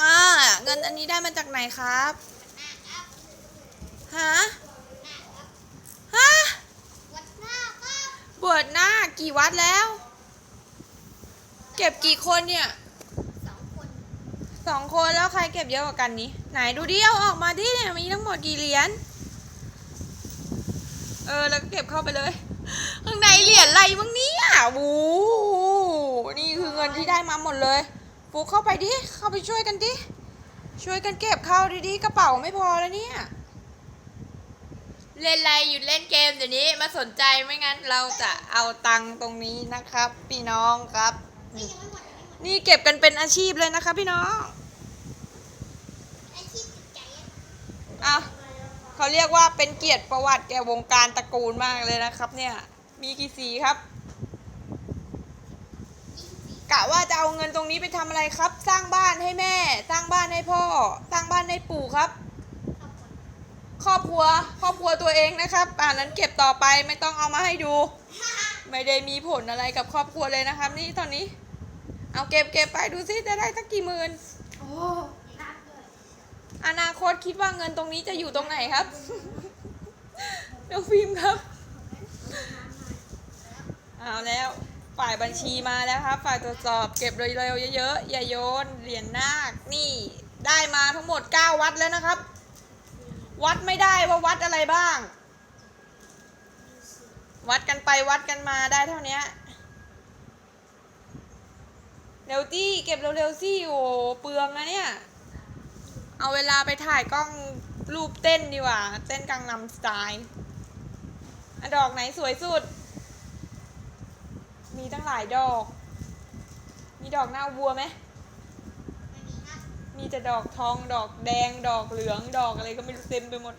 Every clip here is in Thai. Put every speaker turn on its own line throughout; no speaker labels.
อ่าเงินอันนี้ได้มาจากไหนครับฮะ
บ
ฮะ
วัดหน้าครับ
บวชหน้ากี่วัดแล้ว เก็บกี่คนเนี่ย
สองคน
สองคนแล้วใครเก็บเยอะกว่ากันนี้ ไหนดูดิเอาออกมาดิเนี่ยมีทั้งหมดกี่เหรียญเออแล้วก็เก็บเข้าไปเลย ข้างในเหรียญอะไรบ้างเนี่ยวู นี่คือเงินที่ได้มาหมดเลยฟูเข้าไปดิ เข้าไปช่วยกันดิ ช่วยกันเก็บเข้าดีๆ กระเป๋าไม่พอแล้วเนี่ย เล่นอะไรหยุดเล่นเกมเดี๋ยวนี้มาสนใจไม่งั้นเราจะเอาตังค์ตรงนี้นะครับ พี่น้องครับ
นี่ยังไม่หมดยังไม่หมด
นี่เก็บกันเป็นอาชีพเลยนะคะพี่น้อง
อาชีพจิตใจอะ
อะเขาเรียกว่าเป็นเกียรติประวัติแก่วงการตระกูลมากเลยนะครับ เนี่ย มีกี่สีครับ
ยี่สิบสี่
กะว่าจะเอาเงินตรงนี้ไปทำอะไรครับ สร้างบ้านให้แม่ สร้างบ้านให้พ่อ สร้างบ้านให้ปู่ครับ
ครอบครัว
ครอบครัว ครอบครัวตัวเองนะครับ อ่านั้นเก็บต่อไปไม่ต้องเอามาให้ดู ไม่ได้มีผลอะไรกับครอบครัวเลยนะครับ นี่ตอนนี้ เอาเก็บเก็บไปดูซิจะได้สักกี่หมื่น
โอ้นับด้วย
อนาคตคิดว่าเงินตรงนี้จะอยู่ตรงไหนครับน้องฟิล์มครับ เอาแล้ว ฝ่ายบัญชีมาแล้วครับ ฝ่ายตรวจสอบเก็บเร็วๆเยอะๆอย่าโยนเหรียญนาคนี่ได้มาทั้งหมด 9 วัดแล้วนะครับ วัดไม่ได้ว่าวัดอะไรบ้าง วัดกันไปวัดกันมาได้เท่านี้เร็วจี้เก็บเร็วๆสิโอ้เปลืองนะเนี่ย เอาเวลาไปถ่ายกล้องรูปเต้นดีกว่า เต้นกังนำสไตล์อดอกไหนสวยสุด มีตั้งหลายดอก มีดอกหน้าวัวไหม
ไม่มี
มีแต่ดอกทองดอกแดงดอกเหลืองดอกอะไรก็ไม่รู้เต็มไปหมด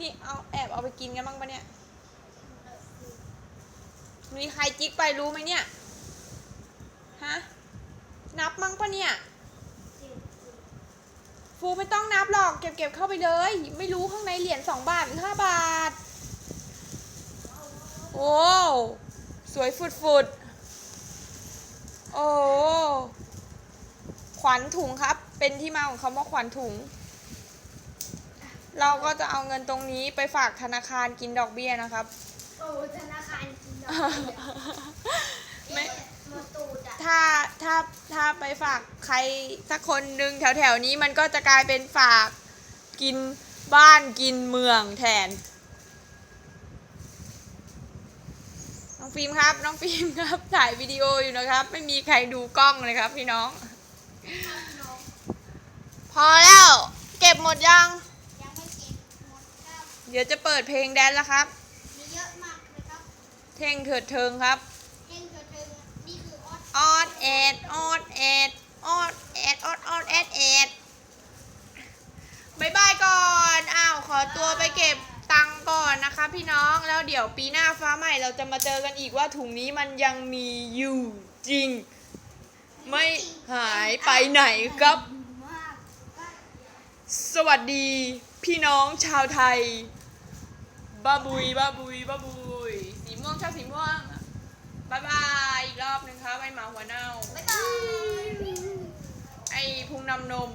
นี่เอาแอบเอาไปกินกันบ้างปะเนี่ย มีใครจิกไปรู้ไหมเนี่ย ฮะ นับมั้งปะเนี่ย ฟูไม่ต้องนับหรอกเก็บเก็บเข้าไปเลย ไม่รู้ข้างในเหรียญสองบาทหรือห้าบาท โอ้ สวยฟุดฟุดๆโอ้ขวัญถุงครับ เป็นที่มาของคำว่าขวัญถุง เราก็จะเอาเงินตรงนี้ไปฝากธนาคารกินดอกเบี้ยนะครับ
โอ้ธนาคารกินดอกเบี้ย
ไม่
เอ๊ะหมดตูดอะ
ถ้าถ้าถ้าไปฝากใครสักคนหนึ่งแถวแถวๆนี้มันก็จะกลายเป็นฝากกินบ้านกินเมืองแทน องฟิล์มครับ น้องฟิล์มครับ ถ่ายวิดีโออยู่นะครับ ไม่มีใครดูกล้องเลยครับ พี่น้อง
น้อง
พอแล้ว เก็บหมดยัง
ยังไม่เก็บหมดครับ
เดี๋ยวจะเปิดเพลงแดนแล้วครับ
มีเยอะมากเลยครับ
เท่งเถิดเทิงครับ
เท่งเธอเธอนี่คือออส
ออดเอ็ดออดเอ็ดออดเอ็ดออดออดเอ็ดเอ็ดบายบายก่อน อ้าว ขอตัวไปเก็บตังค์ ก่อนนะคะพี่น้องแล้วเดี๋ยวปีหน้าฟ้าใหม่เราจะมาเจอกันอีกว่าถุงนี้มันยังมีอยู่จริง ไม่หายไปไหนครับ สวัสดีพี่น้องชาวไทยบ้าบุยบ้าบุยบ้าบุยสีม่วงชอบสีม่วงบายบายอีกรอบหนึ่งครับไอหมาหัวเน่า
บ๊ายบาย
ไอพุงนำนม